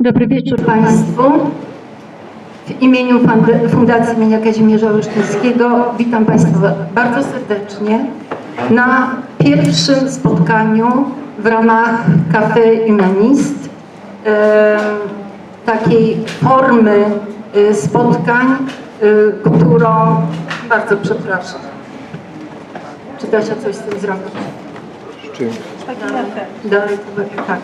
Dobry wieczór Państwu. W imieniu Fund- Fundacji imienia Kazimierza Olsztyńskiego witam Państwa bardzo serdecznie na pierwszym spotkaniu w ramach Café Humanist, takiej formy y, spotkań, y, którą, bardzo przepraszam, czy da się coś z tym zrobić? Czym? Dalej, to tak.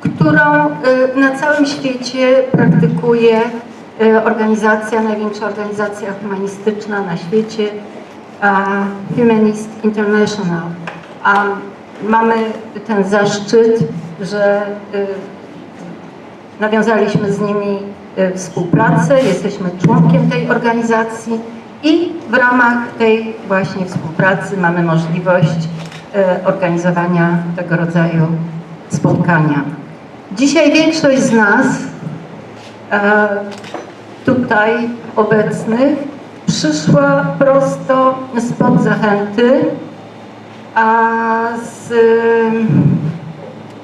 Którą y, na całym świecie praktykuje y, organizacja, największa organizacja humanistyczna na świecie, Humanist International. A mamy ten zaszczyt, że y, nawiązaliśmy z nimi współpracę, jesteśmy członkiem tej organizacji i w ramach tej właśnie współpracy mamy możliwość organizowania tego rodzaju spotkania. Dzisiaj większość z nas e, tutaj obecnych przyszła prosto spod zachęty, a z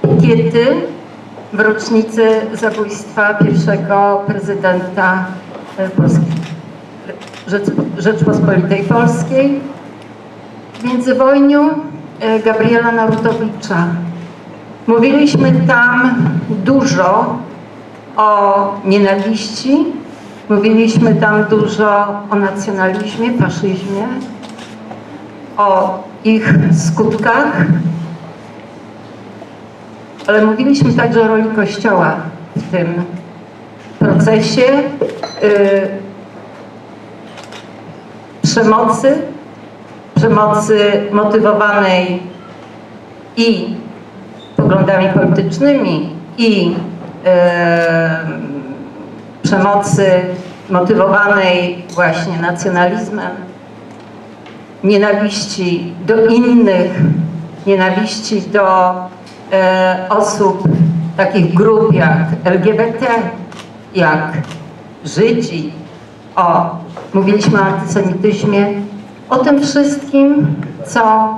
pikiety w rocznicy zabójstwa pierwszego prezydenta e, Polski, Rzecz, Rzeczpospolitej Polskiej w międzywojniu e, Gabriela Narutowicza. Mówiliśmy tam dużo o nienawiści, mówiliśmy tam dużo o nacjonalizmie, faszyzmie, o ich skutkach, ale mówiliśmy także o roli Kościoła w tym procesie y, przemocy, przemocy motywowanej i poglądami politycznymi i e, przemocy motywowanej właśnie nacjonalizmem, nienawiści do innych, nienawiści do e, osób, takich grup jak LGBT, jak Żydzi. O, mówiliśmy o antysemityzmie, o tym wszystkim, co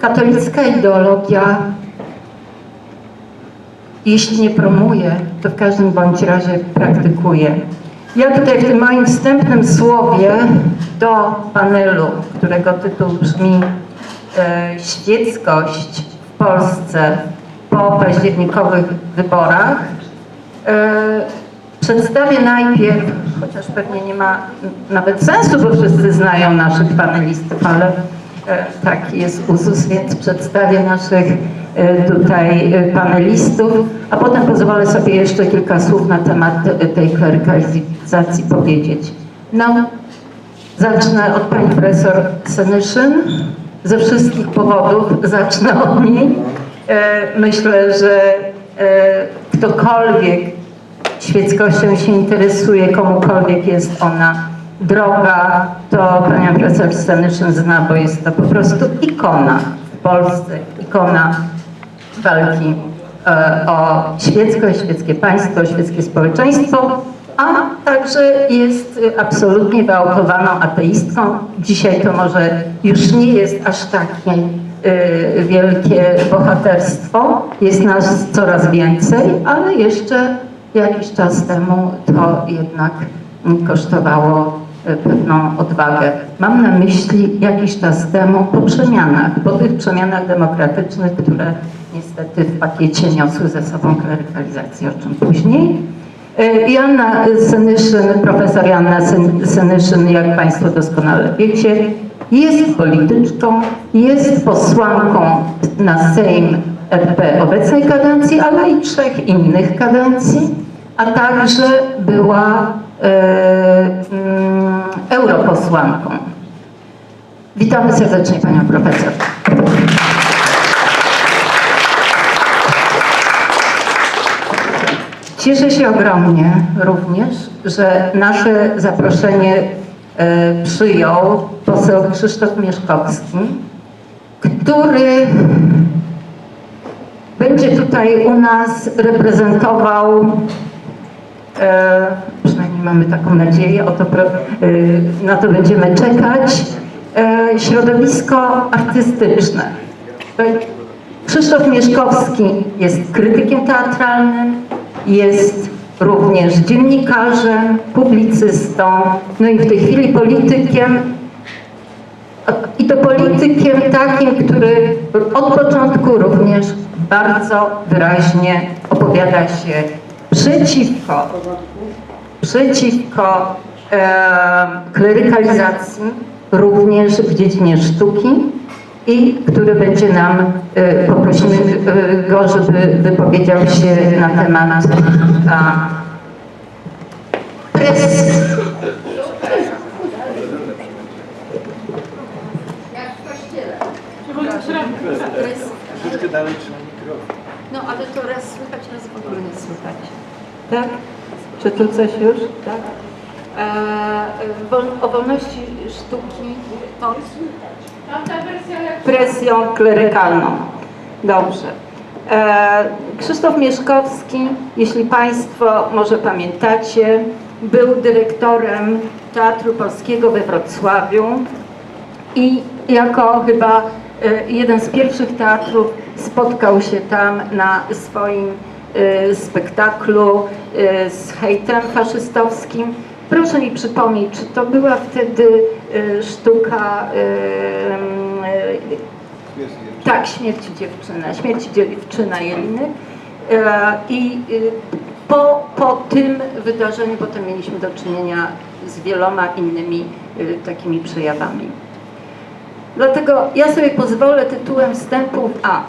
katolicka ideologia jeśli nie promuje, to w każdym bądź razie praktykuje. Ja tutaj w tym moim wstępnym słowie do panelu, którego tytuł brzmi e, Świeckość w Polsce po październikowych wyborach, e, przedstawię najpierw, chociaż pewnie nie ma nawet sensu, bo wszyscy znają naszych panelistów, ale taki jest uzus, więc przedstawię naszych e, tutaj e, panelistów, a potem pozwolę sobie jeszcze kilka słów na temat e, tej klerykalizacji powiedzieć. No, zacznę od pani profesor Senyszyn. Ze wszystkich powodów zacznę od niej. E, Myślę, że e, ktokolwiek świeckością się interesuje, komukolwiek jest ona droga, to panią profesor Senyszyn zna, bo jest to po prostu ikona w Polsce, ikona walki e, o świeckość, świeckie państwo, świeckie społeczeństwo, a także jest absolutnie wyautowaną ateistką. Dzisiaj to może już nie jest aż takie e, wielkie bohaterstwo, jest nas coraz więcej, ale jeszcze jakiś czas temu to jednak kosztowało pewną odwagę. Mam na myśli jakiś czas temu po przemianach, po tych przemianach demokratycznych, które niestety w pakiecie niosły ze sobą klerykalizację, o czym później. E, Joanna Senyszyn, profesor Joanna Sen- Senyszyn, jak Państwo doskonale wiecie, jest polityczką, jest posłanką na Sejm RP obecnej kadencji, ale i trzech innych kadencji, a także była e, mm, europosłanką. Witamy serdecznie Panią Profesor. Cieszę się ogromnie również, że nasze zaproszenie e, przyjął poseł Krzysztof Mieszkowski, który będzie tutaj u nas reprezentował, e, przynajmniej mamy taką nadzieję, o to, e, na to będziemy czekać, e, środowisko artystyczne. To Krzysztof Mieszkowski jest krytykiem teatralnym, jest również dziennikarzem, publicystą, no i w tej chwili politykiem. I to politykiem takim, który od początku również bardzo wyraźnie opowiada się przeciwko, przeciwko e, klerykalizacji, również w dziedzinie sztuki i który będzie nam, e, poprosimy e, go, żeby wypowiedział się na temat a, presji. Troszeczkę dalej trzeba mikrofon. No ale to raz słychać, raz w ogóle nie słychać. Tak? Czy tu coś już? Tak? E, o wolności sztuki pod presją klerykalną. Dobrze. E, Krzysztof Mieszkowski, jeśli Państwo może pamiętacie, był dyrektorem Teatru Polskiego we Wrocławiu i jako chyba e, jeden z pierwszych teatrów spotkał się tam na swoim spektaklu e, z hejtem faszystowskim. Proszę mi przypomnieć, czy to była wtedy e, sztuka tak, śmierć dziewczyna, śmierć dziewczyna Jeliny. I y, po, po tym wydarzeniu potem mieliśmy do czynienia z wieloma innymi y, takimi przejawami. Dlatego ja sobie pozwolę tytułem wstępu A.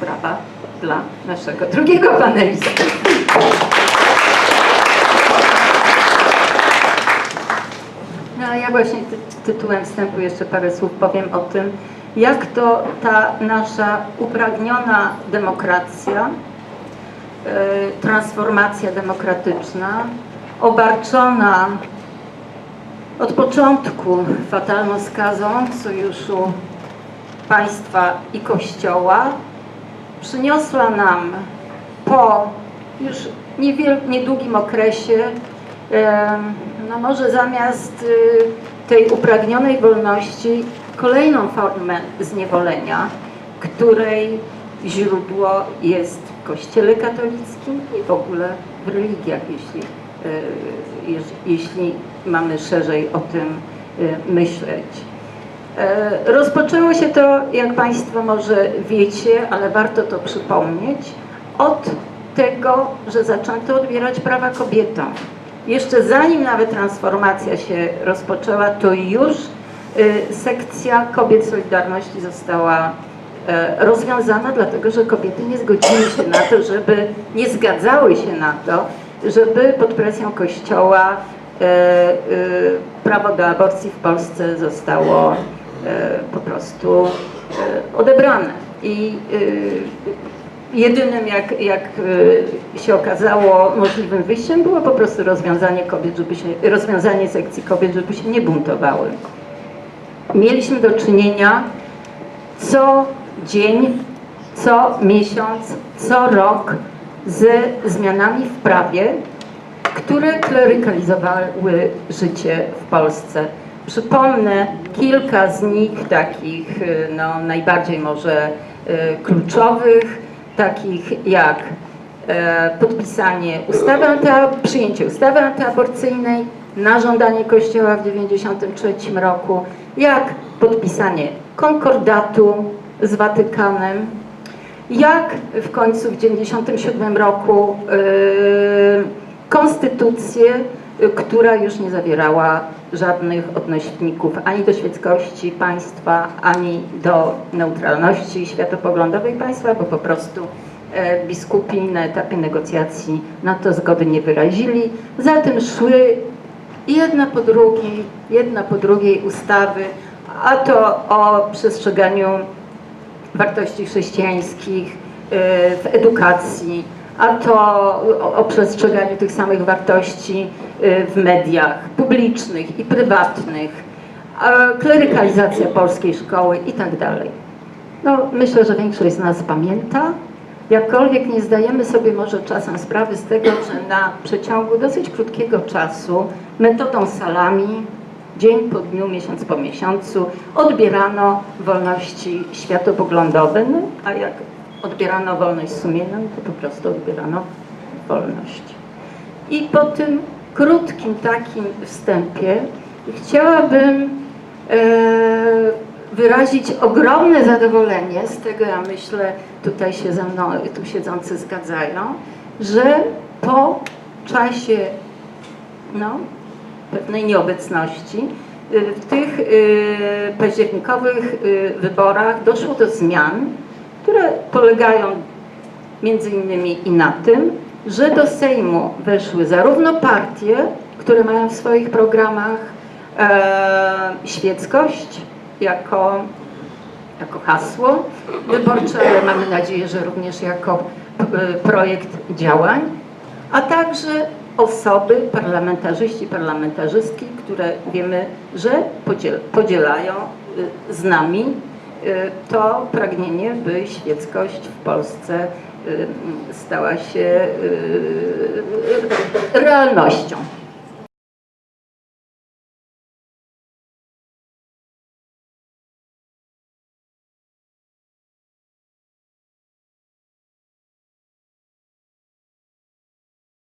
Brawa dla naszego drugiego panelisty. No ja właśnie ty, tytułem wstępu jeszcze parę słów powiem o tym, jak to ta nasza upragniona demokracja, y, transformacja demokratyczna, obarczona od początku fatalną skazą sojuszu państwa i kościoła, przyniosła nam po już niewiel, niedługim okresie, no może zamiast y, tej upragnionej wolności, kolejną formę zniewolenia, której źródło jest w Kościele katolickim i w ogóle w religiach, jeśli, jeż- jeśli mamy szerzej o tym y, myśleć. E, Rozpoczęło się to, jak Państwo może wiecie, ale warto to przypomnieć, od tego, że zaczęto odbierać prawa kobietom. Jeszcze zanim nawet transformacja się rozpoczęła, to już y, sekcja kobiet Solidarności została e, rozwiązana, dlatego że kobiety nie zgodziły się na to, żeby, nie zgadzały się na to, żeby pod presją Kościoła e, e, prawo do aborcji w Polsce zostało po prostu e, odebrane. I e, jedynym, jak, jak e, się okazało, możliwym wyjściem było po prostu rozwiązanie kobiet, żeby się, rozwiązanie sekcji kobiet, żeby się nie buntowały. Mieliśmy do czynienia co dzień, co miesiąc, co rok ze zmianami w prawie, które klerykalizowały życie w Polsce. Przypomnę kilka z nich, takich y, no, najbardziej może y, kluczowych, takich jak e, podpisanie ustawy, przyjęcie ustawy antyaborcyjnej na żądanie Kościoła w 1993 roku, jak podpisanie konkordatu z Watykanem, jak w końcu w 1997 roku yy, konstytucję, która już nie zawierała żadnych odnośników ani do świeckości państwa, ani do neutralności światopoglądowej państwa, bo po prostu e, biskupi na etapie negocjacji na to zgody nie wyrazili. Za tym szły jedna po drugiej, jedna po drugiej ustawy, a to o przestrzeganiu wartości chrześcijańskich y, w edukacji, a to o, przestrzeganiu tych samych wartości y, w mediach publicznych i prywatnych, klerykalizacja polskiej szkoły i tak dalej. No, myślę, że większość z nas pamięta, jakkolwiek nie zdajemy sobie może czasem sprawy z tego, że na przeciągu dosyć krótkiego czasu metodą salami dzień po dniu, miesiąc po miesiącu odbierano wolności światopoglądowe, no, a jak odbierano wolność sumienną, to po prostu odbierano wolność. I po tym krótkim takim wstępie chciałabym e, wyrazić ogromne zadowolenie z tego, ja myślę, tutaj się ze mną, tu siedzący zgadzają, że po czasie no, pewnej nieobecności y, w tych y, październikowych y, wyborach doszło do zmian, które polegają między innymi i na tym, że do Sejmu weszły zarówno partie, które mają w swoich programach e, świeckość jako, jako hasło wyborcze, ale mamy nadzieję, że również jako e, projekt działań, a także osoby, parlamentarzyści, parlamentarzystki, które wiemy, że podziel, podzielają y, z nami to pragnienie, by świeckość w Polsce y, stała się y, realnością.